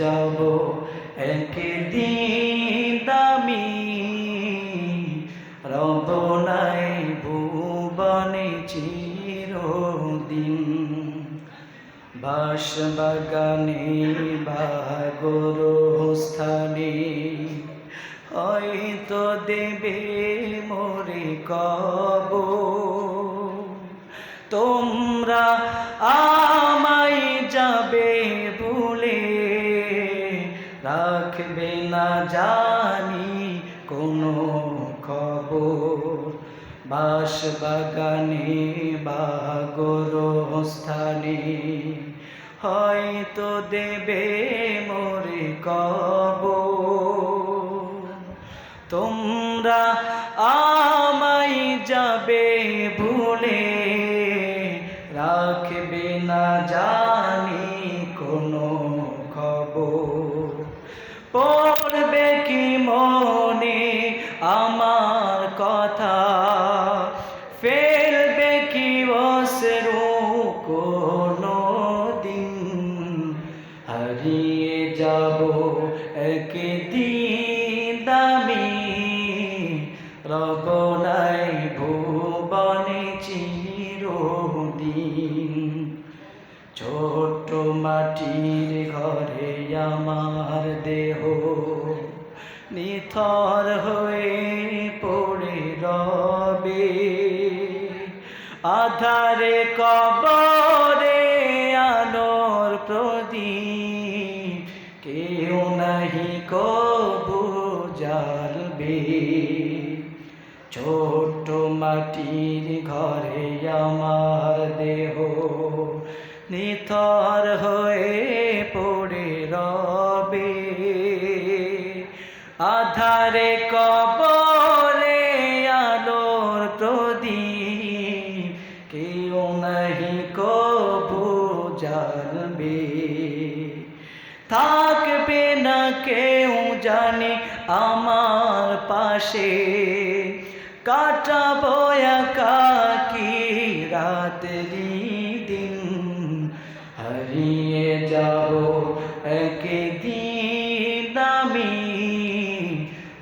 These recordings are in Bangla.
যাব একদিন আমি। রব নাই ভুবনে চিরদিন। বাস বাগানে বাগর স্থানে হয়তো দেবে মোরে কব তোমরা আমায় জানি কোনো খবর। বাস বাগানে বাগর স্থানে হয়তো দেবে মোরে কব তোমরা আমাই যাবে ভুলে রাখবে না জানি কোনো খবর। পড়বে কি মনে? আমার কথা ফেলবে কি অসরু কোনো দিন হারিয়ে যাব একদিন আমি রব নাই ভুবনে চিরদিন। ছোট মাটির ঘরে আমার নিথর হয়ে পড়ে রবে। আধারে কবরে আলোর প্রদীপ, কেউ নাহি কবু জ্বালবে। ছোট মাটির ঘরে আমার দেহ, নিথর আধারে কবরে আলোর প্রদীপ। কেউ নাহি কবু জ্বালবে থাকবে না কেউ জানে আমার পাশে। কাটাবো একাকি রাত্রি দিন। হারিয়ে যাব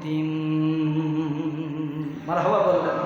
মারা মারহাবা বললেন।